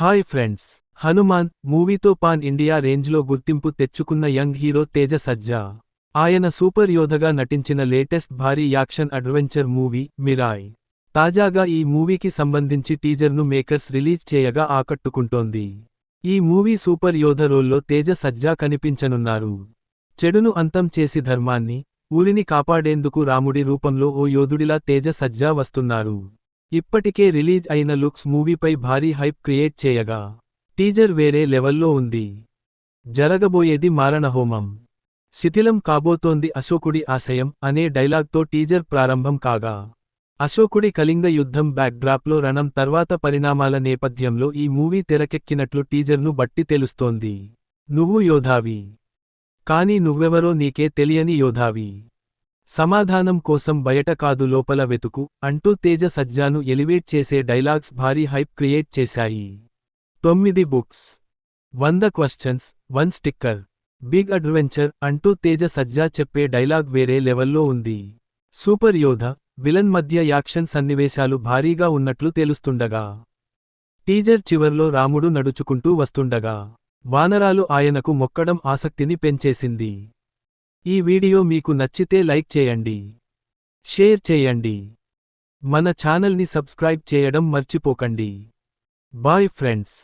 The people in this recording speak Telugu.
హాయ్ ఫ్రెండ్స్ హనుమాన్ మూవీతో పాన్ ఇండియా రేంజ్లో గుర్తింపు తెచ్చుకున్న యంగ్ హీరో తేజ సజ్జా. ఆయన సూపర్ యోధగా నటించిన లేటెస్ట్ భారీ యాక్షన్ అడ్వెంచర్ మూవీ మిరాయ్. తాజాగా ఈ మూవీకి సంబంధించి టీజర్ను మేకర్స్ రిలీజ్ చేయగా ఆకట్టుకుంటోంది. ఈ మూవీ సూపర్ యోధ రోల్లో తేజ సజ్జా కనిపించనున్నారు. చెడును అంతం చేసి ధర్మాన్ని ఊరిని కాపాడేందుకు రాముడి రూపంలో ఓ యోధుడిలా తేజ సజ్జా వస్తున్నారు. ఇప్పటికే రిలీజ్ అయిన లుక్స్ మూవీపై భారీ హైప్ క్రియేట్ చేయగా టీజర్ వేరే లెవెల్లో ఉంది. జరగబోయేది మారణహోమం. శిథిలం కాబోతోంది అశోకుడి ఆశయం అనే డైలాగ్తో టీజర్ ప్రారంభం కాగా అశోకుడి కళింగ యుద్ధం బ్యాక్డ్రాప్లో రణం తర్వాత పరిణామాల నేపథ్యంలో ఈ మూవీ తెరకెక్కినట్లు టీజర్ను బట్టి తెలుస్తోంది. నువ్వు యోధావి. కాని నువ్వెవరో నీకే తెలియని యోధావి. సమాధానం కోసం బయట కాదు లోపల వెతుకు అంటూ తేజ సజ్జాను ఎలివేట్ చేసే డైలాగ్స్ భారీ హైప్ క్రియేట్ చేశాయి. తొమ్మిది బుక్స్. వంద questions one sticker. Big adventure అంటూ తేజ సజ్జా చెప్పే డైలాగ్ వేరే లెవెల్లో ఉంది. సూపర్ యోధ విలన్ మధ్య యాక్షన్ సన్నివేశాలు భారీగా ఉన్నట్లు తెలుస్తుండగా. టీజర్ చివర్లో రాముడు నడుచుకుంటూ వస్తుండగా. వానరాలు ఆయనకు మొక్కడం ఆసక్తిని పెంచేసింది. ఈ వీడియో మీకు నచ్చితే లైక్ చేయండి షేర్ చేయండి మన ఛానల్ని సబ్స్క్రైబ్ చేయడం మర్చిపోకండి. Bye friends.